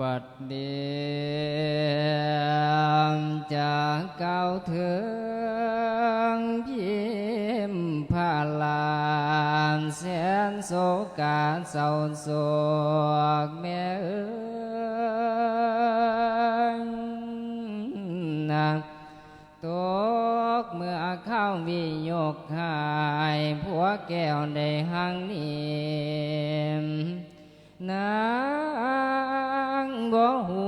บัดเดียมจากเก่าถึงพิมพาลานแสนโศกาเศร้าโศกแม่เอ้ยนะตกเมื่อเข้าวิโยกหายผัวแก้วได้หังนิ่มนา บ่หู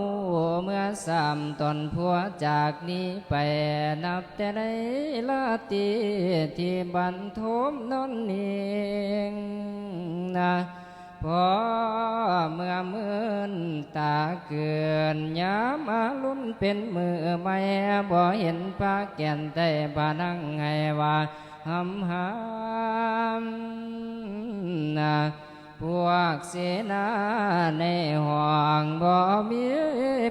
เมื่อสามตอนผัวจากนี้ไปนับแต่ไดละตีที่บันทมนนเนียงนะพอเมื่อมื่นตาเกินยามอาลุนเป็นมือไม่บ่เห็นปาแก่นแต่บานังให้ว่าหำหามนะ พวกเสนาในห้องบ่มี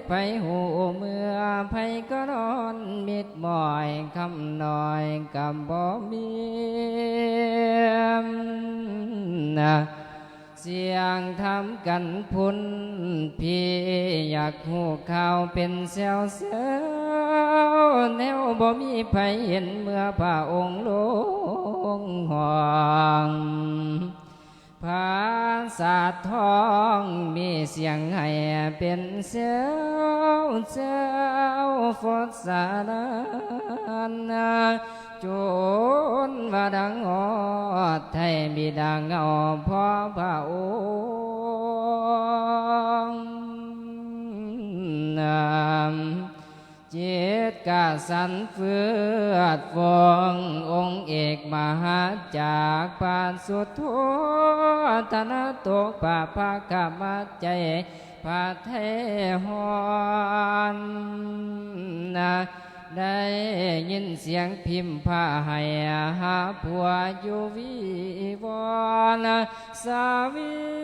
ไผหูเมื่อไผก็นอนมิดบ่อยคำน้อยกับบ่มีนะเสียงทำกันพุนพี่อยากหูข่าวเป็นเซวเซวแนวบ่มีไผเห็นเมื่อพระองค์ลงห้อง ภาษาทองมีเสียงให้เป็นเสียวเสียวฟดสารนาจนว่าดังอดไทยมีดังเอาพ่อพระองค์ กาสันเฟือดฟององค์เอกมหาจากปานสุดทุธนาโตกปาภาคามาใจพาเทหอนนะได้ยินเสียงพิมพ์ผ้าให้หาผัวอยู่วิวรณสาวี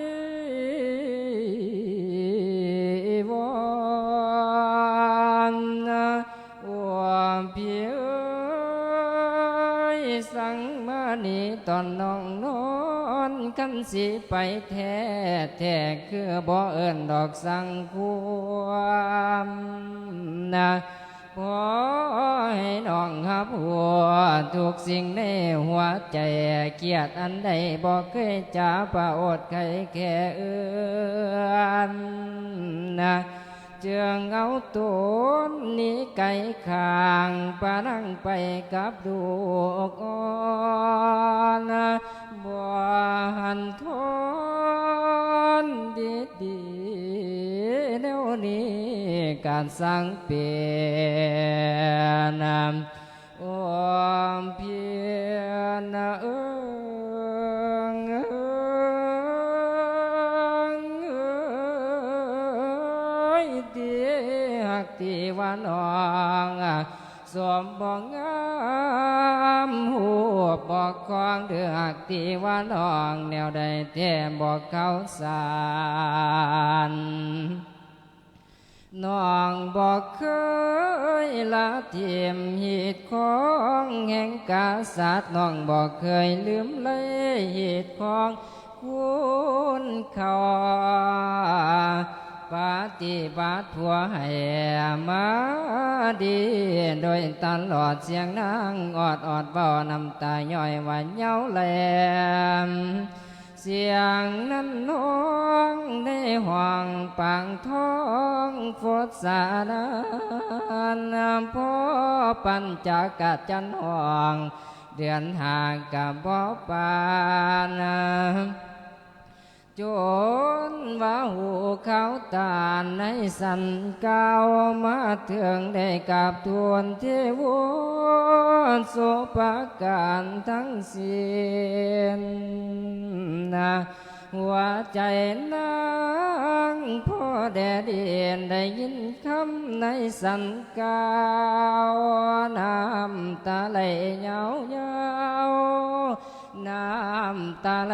อนน้องนอนกันสิไปแท้แท้คือบ่เอิ้นดอกสังความนะขอให้น้องหับหัวทุกสิ่งในหัวใจเกียรติอันใดบอกเคยจะประอดใครแค่เอื้อนนะเจืองเอาตัวนี้ไก่ขางปานั่งไปกับดูกอ่อ การสร้างเปลี่ยนโอมเพียรเอิงเอิงเอ้ยที่หักที่วันอองสมบ่งงามหูบอกของเดือหักที่วันออง แนวใดแท้บอกเขาสาร น้องบอกเคยละเทียมหีดของแห่งกาสัตร์น้องบอกเคยลืมเลยหีดของคุณเขาปฏิบัติผัวให้มาดีโดยตลอดเสียงนางออดออดเบาน้ำตาย่อยหวานเย้าแหลม เสียงนั้นน้องได้ห่วงปางท้องฟดสารนพ่อปัญจากาจันห่วง เดือนหางกับบ่ปาน จนว่าหูเขาตาในสันเก้ามาเถืองได้กับทวนเทวนโสปาการทั้งสิ้นนะหัวใจนางพ่อแดดเดียนได้ยินคำในสันกาวน้ำตาไหลเยาเยาวน้ำตาไหล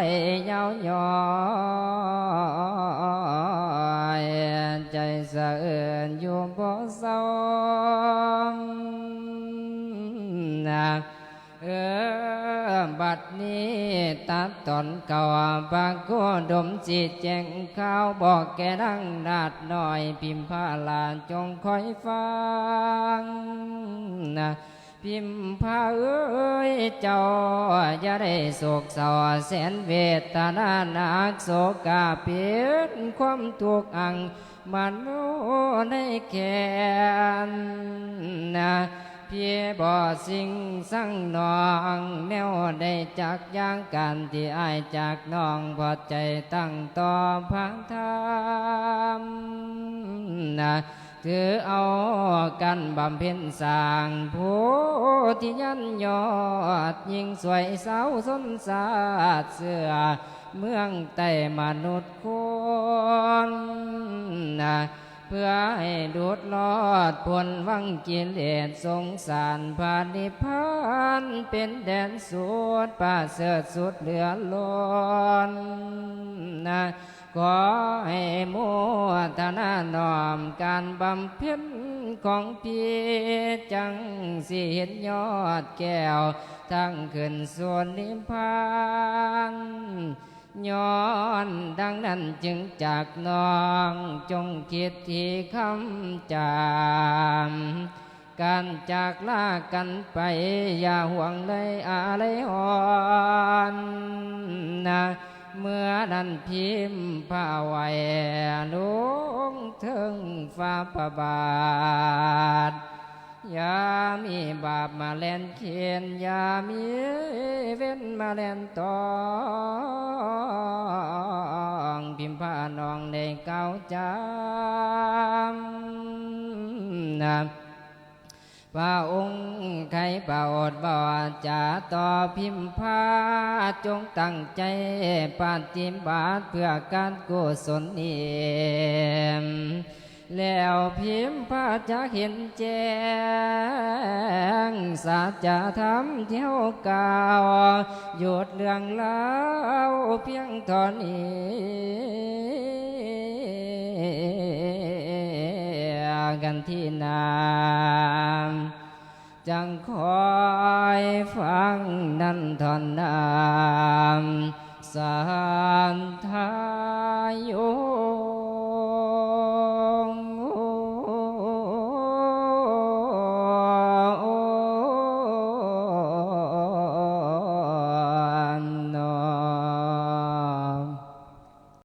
เออบัดนี้ตัดตนเก่าปากโกดมจิตแจงข้าวบอกแกดังนาดหน่อยพิมพ์พาลานจงคอยฟังนะพิมพ์พาเอ้ยเจ้าอย่าได้โศกเศร้าแสนเวทนาหนักโศกาเปียนความทุกข์อังมันโน้ในแขน เพียบ่สิ่งสั่งนองแนวได้จากย่างกันที่อายจากน้องพอใจตั้งต่อพังธรรมนะถือเอากันบำเพ็ญสร้างผู้ที่ยันยอดยิ่งสวยสาวสนสาดเสือเมืองใต้มนุษย์คนนะ เพื่อให้ดูดลอดพ้นวังกิเลสสงสารพานิพพานเป็นแดนสุดป่าเสดสุดเหลือล้นนะขอให้มัวทนาน้อมการบำเพ็ญของพี่จังสิเห็นยอดแก้วทั้งขึ้นส่วนนิพพาน ย้อนดังนั้นจึงจากน้องจงคิดที่คำจามการจากลากันไป อย่าห่วงเลยอะไรอ่อนนะเมื่อนั้นพิมพ์ผ้าไว้ลุงถึงฟ้าประบาท ย่ามีบาปมาแล่นเขียนอย่ามีเว้นมาแล่นตองพิมพานองในเก้าจำนะพระองค์ใครป่าอดบอดจะต่อพิมพ้าจงตั้งใจปฏิบัติเพื่อการกุศลนี้ พิมพ์พระจะเห็นแจ้งสัจธรรมเที่ยวกล่าวหยุดเรื่องเล่าเพียงเท่านี้กันที่นามจังคอยฟังนันทอนนามสันทายโย